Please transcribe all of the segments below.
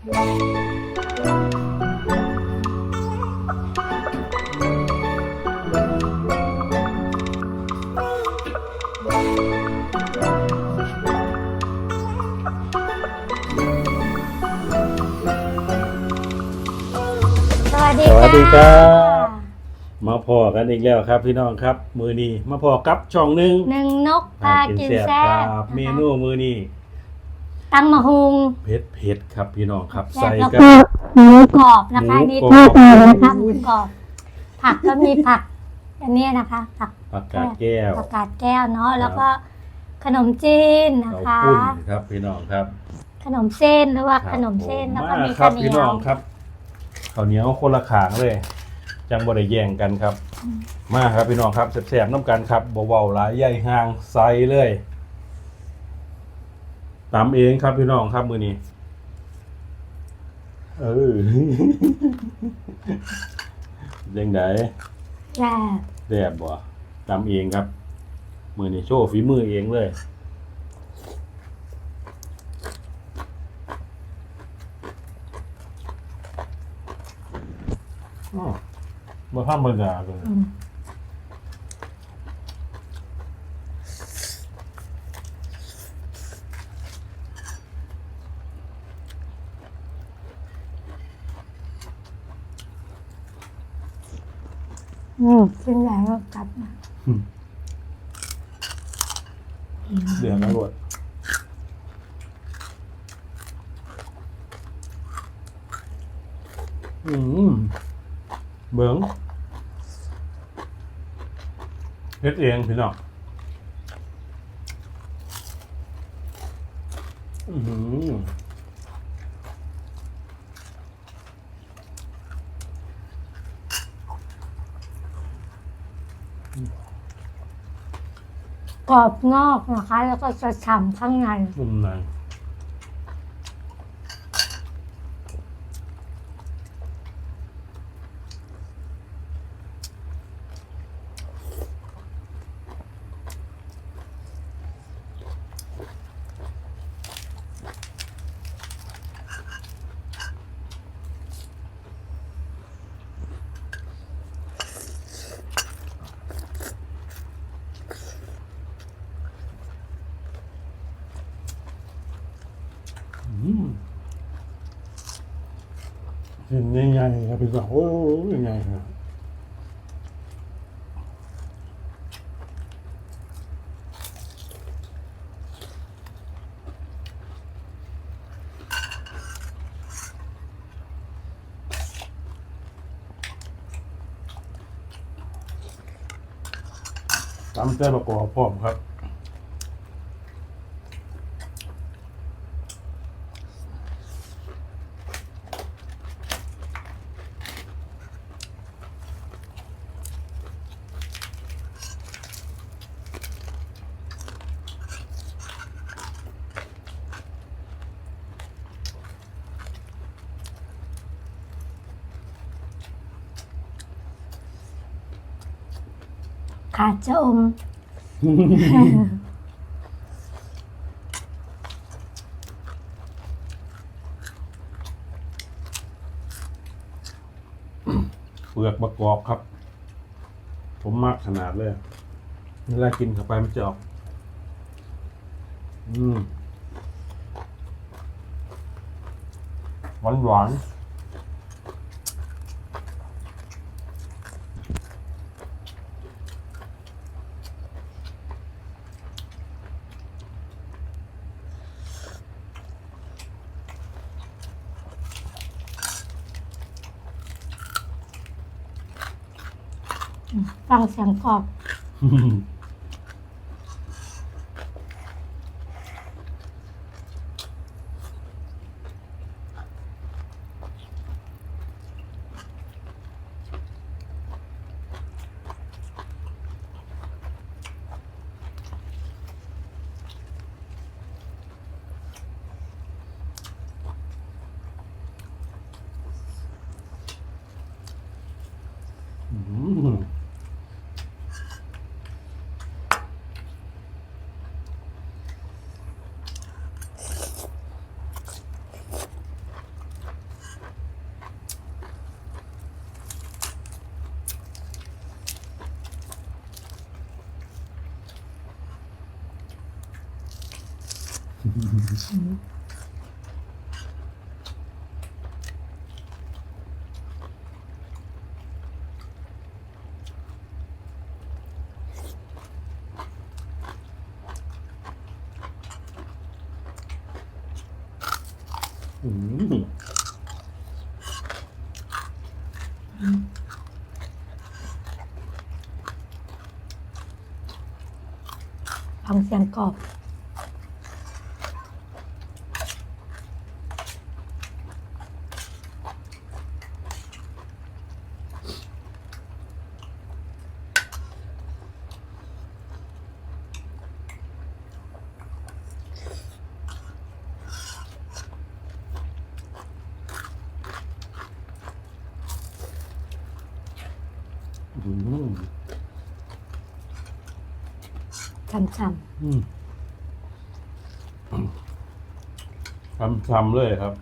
สวัสดีสวัสดีครับะมาพอกันอีกแล้วครับพี่น้องครับ มือนี้มาพอกับช่องหนึ่งหนึ่งนกพากินแซ่คบรับนะคะเมนูมือนี้ ตำมะฮุงเผ็ดเผ็ดครับพี่น้องครับแซ่ใส่บแล้วกับ ก็หมูกรอบนะคะหมูนี่กรอบทอดเลยนะคะหมูกรอบ ผักก็มีผัก อันนี้นะคะ ผักผักกาดแก้ว ผักกาดแก้วเนาะแล้วก็ขนมจีนนะข้าวคะ ปุ้นครับพี่น้องครับขนมเส้นหรือว่าครับขนมเส้นแล้วก็มามีครัข้าบวเหนีพี่ยน้อว งครับข้าวเหนียวคนละขางเลย จังบ่ได้แย่งกันครับมาครับพี่น้องครับแสบๆน้ำกันครับเบาๆหลายใหญ่ห่างใส่เลย ตำเองครับพี่น้องครับมือนี้ เออ ยังไงแซ่บแดบบ่ตำเองครับ มือนี้โชว์ฝีมือเองเลยอ๋อมาธรรมดาเลย อืม อืมกินใหญ่ก็กลับมาเดือดแล้วรวดอืมเบิ้งเฮ็ดเองพี่น้องอือหือ กรอบนอกนะคะ แล้วก็จะฉ่ำข้างในนุ่มในอืม เห็นใหญ่ๆครับพี่น้องโอ้ยใหญ่ครับตำเส้นประกอบพร้อมครับ ขาดจะอม เปลือกประกอบครับ ผมมากขนาดเลยเวลากินเข้าไปมันจะออก อืมหวานหวานๆ ฟังเสียงกรอบ อืม อืมฟังเสียงกรอบ ช่ำอืมช้ำๆเลยครับ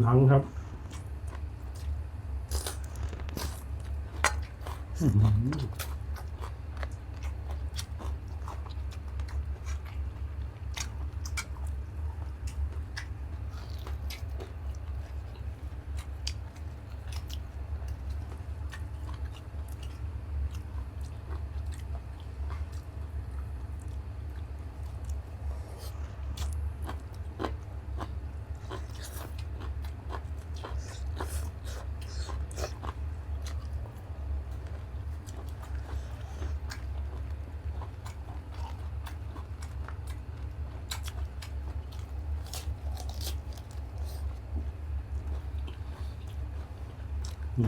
หนังครับอืม แบ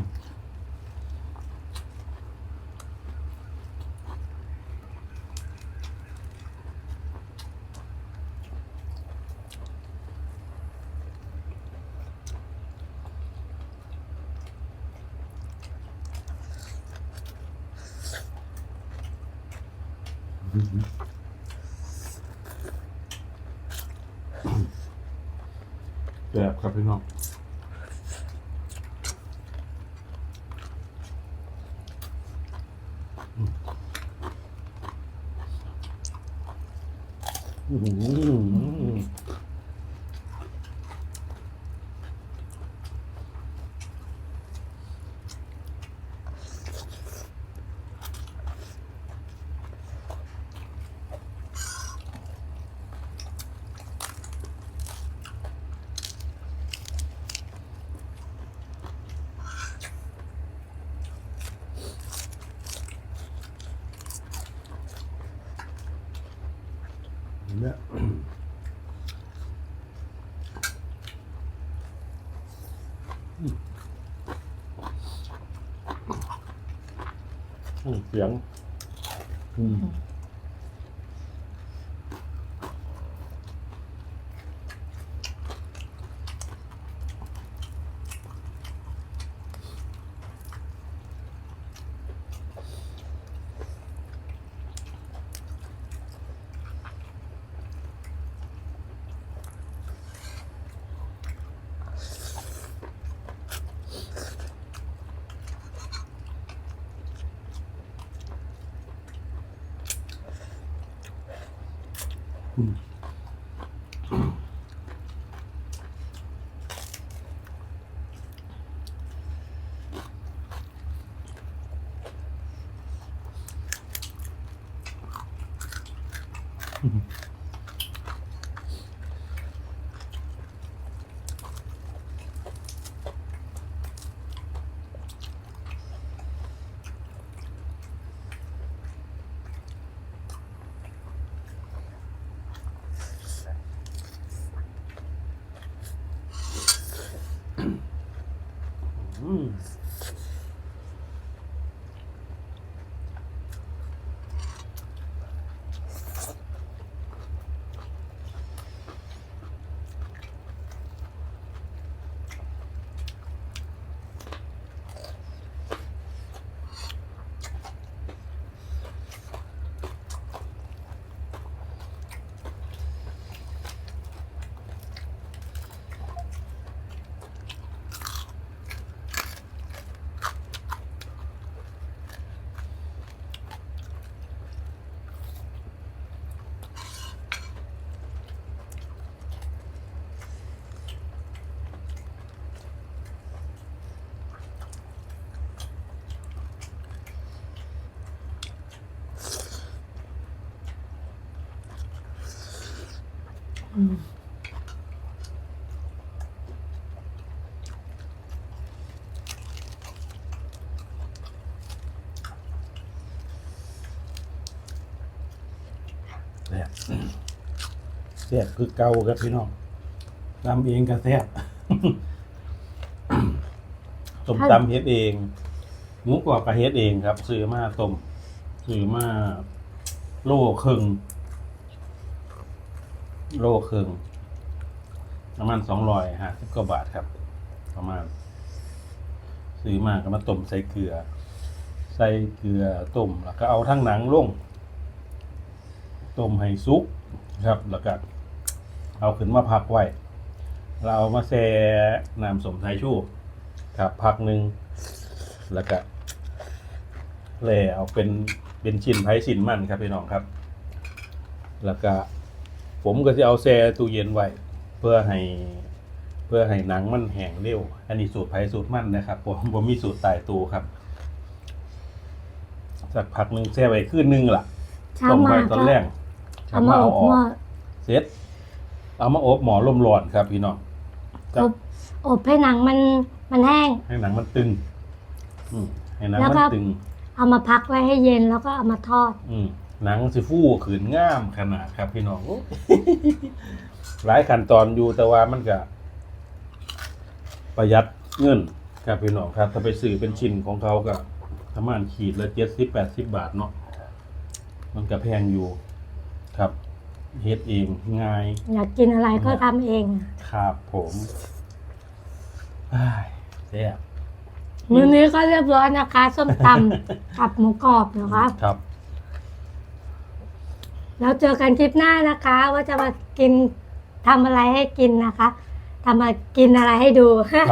บครับพี่น้อง อื้อหือ เนี่ยอืมเสียง อืม ๆ แซ่บแซ่บคือเก่าครับพี่น้องตำเองก็แซ่บต้มตำเฮ็ดเองหมูกรอบก็เฮ็ดเองครับ ซื้อมาต้มซื้อมาโลครึ่ง โลครึ่งประมาณสองร้อยห้าสิบกว่าบาทครับ ประมาณ ซื้อมาก็มาต้มใส่เกลือ ใส่เกลือต้มแล้วก็เอาทั้งหนังลงต้มให้สุกครับแล้วก็เอาขึ้นมาพักไว้ เราเอามาแช่น้ำสมไทยชูครับพักหนึ่งแล้วก็แล่เอาเป็นเป็นชิ้นไผ่ชิ้นมันครับพี่น้องครับ แล้วก็ ผมก็จะเอาแช่ตู้เย็นไว้เพื่อให้เพื่อให้หนังมันแห้งเร็ว อันนี้สูตรไผ่สูตรมันนะครับผมผมมีสูตรตายตัวครับ สักพักหนึ่งแช่ไว้คืนนึงล่ะเช้าต้มมาไว้ตอนก็แรกเอามาอบหม้อเสร็จเอามาอบหมอลมร้อนครับพี่น้องอบอบให้หนังมันมันแห้ง ให้หนังมันตึงอืมให้หนังแล้วมันก็ตึง เอามาพักไว้ให้เย็นแล้วก็เอามาทอด อืม หนังสิฟูขืนง่ามขนาดครับพี่น้องหลายขั้นตอนอยู่แต่ว่ามันก็ประหยัดเงินครับพี่น้องครับ ถ้าไปซื้อเป็นชิ้นของเขาก็ประมาณขีดละเจ็ดสิบแปดสิบบาทเนาะมันก็แพงอยู่ ครับเฮ็ดเองง่าย อยากกินอะไรก็ทำเอง ครับผมอ้ายแซ่บมื้อนี้ก็เรียบร้อยนะคะ ส้มตำกับหมูกรอบนะคะครับ แล้วเจอกันคลิปหน้านะคะ ว่าจะมากินทำอะไรให้กินนะคะทำมากินอะไรให้ดู ครับ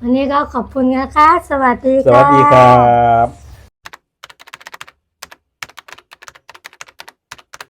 วันนี้ก็ขอบคุณนะคะ สวัสดีสค่ะ วัสดีครับ